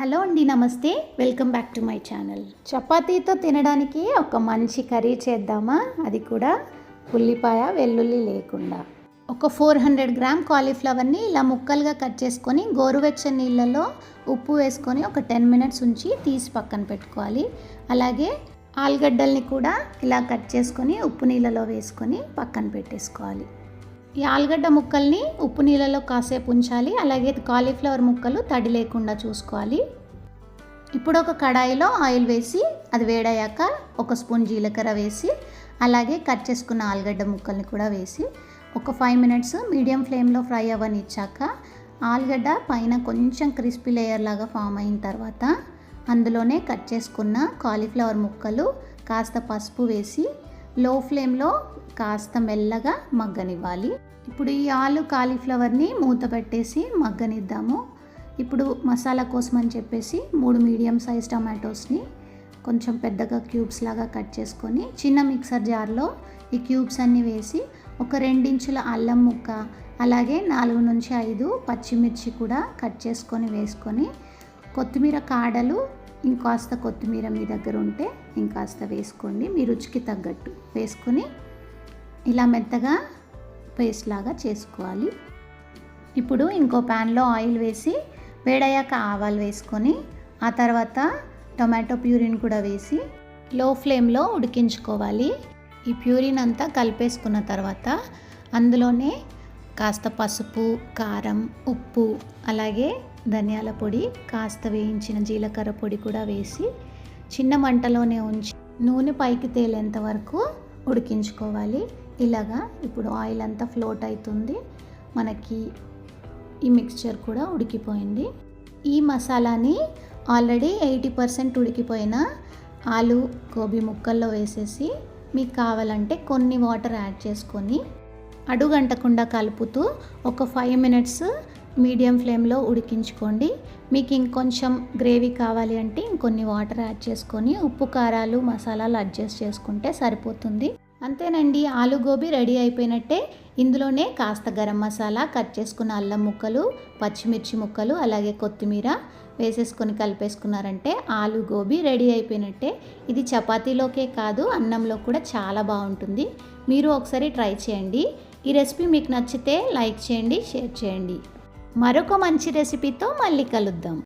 Hello అండి namaste. Welcome back to my channel. చపాతీతో తినడానికి ఒక మంచి కర్రీ చేద్దామా? అది కూడా ఉల్లిపాయ వెల్లుల్లి లేకుండా. ఒక ఫోర్ హండ్రెడ్ గ్రామ్ కాలీఫ్లవర్ని ఇలా ముక్కలుగా కట్ చేసుకొని గోరువెచ్చని నీళ్ళలో ఉప్పు వేసుకొని ఒక టెన్ మినిట్స్ ఉంచి తీసి పక్కన పెట్టుకోవాలి. అలాగే ఆలుగడ్డల్ని కూడా ఇలా కట్ చేసుకొని ఉప్పు నీళ్ళలో వేసుకొని పక్కన పెట్టేసుకోవాలి. ఈ ఆలుగడ్డ ముక్కల్ని ఉప్పు నీళ్ళలో కాసేపు ఉంచాలి. అలాగే కాలీఫ్లవర్ ముక్కలు తడి లేకుండా చూసుకోవాలి. ఇప్పుడు ఒక కడాయిలో ఆయిల్ వేసి అది వేడయ్యాక ఒక స్పూన్ జీలకర్ర వేసి అలాగే కట్ చేసుకున్న ఆలుగడ్డ ముక్కల్ని కూడా వేసి ఒక ఫైవ్ మినిట్స్ మీడియం ఫ్లేమ్లో ఫ్రై అవ్వనిచ్చాక ఆలుగడ్డ పైన కొంచెం క్రిస్పీ లేయర్ లాగా ఫామ్ అయిన తర్వాత అందులోనే కట్ చేసుకున్న కాలీఫ్లవర్ ముక్కలు కాస్త పసుపు వేసి లో ఫ్లేమ్లో కాస్త మెల్లగా మగ్గనివ్వాలి. ఇప్పుడు ఈ ఆలు కాలీఫ్లవర్ని మూత పెట్టేసి మగ్గనిద్దాము. ఇప్పుడు మసాలా కోసం అని చెప్పేసి మూడు మీడియం సైజ్ టమాటోస్ని కొంచెం పెద్దగా క్యూబ్స్ లాగా కట్ చేసుకొని చిన్న మిక్సర్ జార్లో ఈ క్యూబ్స్ అన్నీ వేసి ఒక రెండించుల అల్లం ముక్క అలాగే నాలుగు నుంచి ఐదు పచ్చిమిర్చి కూడా కట్ చేసుకొని వేసుకొని కొత్తిమీర కాడలు ఇంకాస్త కొత్తిమీర మీ దగ్గర ఉంటే ఇంకాస్త వేసుకోండి. మీ రుచికి తగ్గట్టు వేసుకొని ఇలా మెత్తగా పేస్ట్ లాగా చేసుకోవాలి. ఇప్పుడు ఇంకో ప్యాన్లో ఆయిల్ వేసి వేడయ్యాక ఆవాలు వేసుకొని ఆ తర్వాత టొమాటో ప్యూరిన్ కూడా వేసి లో ఫ్లేమ్లో ఉడికించుకోవాలి. ఈ ప్యూరిన్ అంతా కలిపేసుకున్న తర్వాత అందులోనే కాస్త పసుపు కారం ఉప్పు అలాగే ధనియాల పొడి కాస్త వేయించిన జీలకర్ర పొడి కూడా వేసి చిన్న మంటలోనే ఉంచి నూనె పైకి తేలేంత వరకు ఉడికించుకోవాలి. ఇలాగా ఇప్పుడు ఆయిల్ అంతా ఫ్లోట్ అవుతుంది మనకి ఈ మిక్స్చర్ కూడా ఉడికిపోయింది. ఈ మసాలాని ఆల్రెడీ ఎయిటీ పర్సెంట్ ఉడికిపోయిన ఆలు గోబీ ముక్కల్లో వేసేసి మీకు కావాలంటే కొన్ని వాటర్ యాడ్ చేసుకొని అడుగంటకుండా కలుపుతూ ఒక ఫైవ్ మినిట్స్ మీడియం ఫ్లేమ్లో ఉడికించుకోండి. మీకు ఇంకొంచెం గ్రేవీ కావాలి అంటే ఇంకొన్ని వాటర్ యాడ్ చేసుకొని ఉప్పు కారాలు మసాలాలు అడ్జస్ట్ చేసుకుంటే సరిపోతుంది. అంతేనండి ఆలు గోబీ రెడీ అయిపోయినట్టే. ఇందులోనే కాస్త గరం మసాలా కట్ చేసుకున్న అల్లం ముక్కలు పచ్చిమిర్చి ముక్కలు అలాగే కొత్తిమీర వేసేసుకొని కలిపేసుకున్నారంటే ఆలు గోబీ రెడీ అయిపోయినట్టే. ఇది చపాతీలోకే కాదు అన్నంలో కూడా చాలా బాగుంటుంది. మీరు ఒకసారి ట్రై చేయండి. ఈ రెసిపీ మీకు నచ్చితే లైక్ చేయండి షేర్ చేయండి. మరొక మంచి రెసిపీతో మళ్ళీ కలుద్దాం.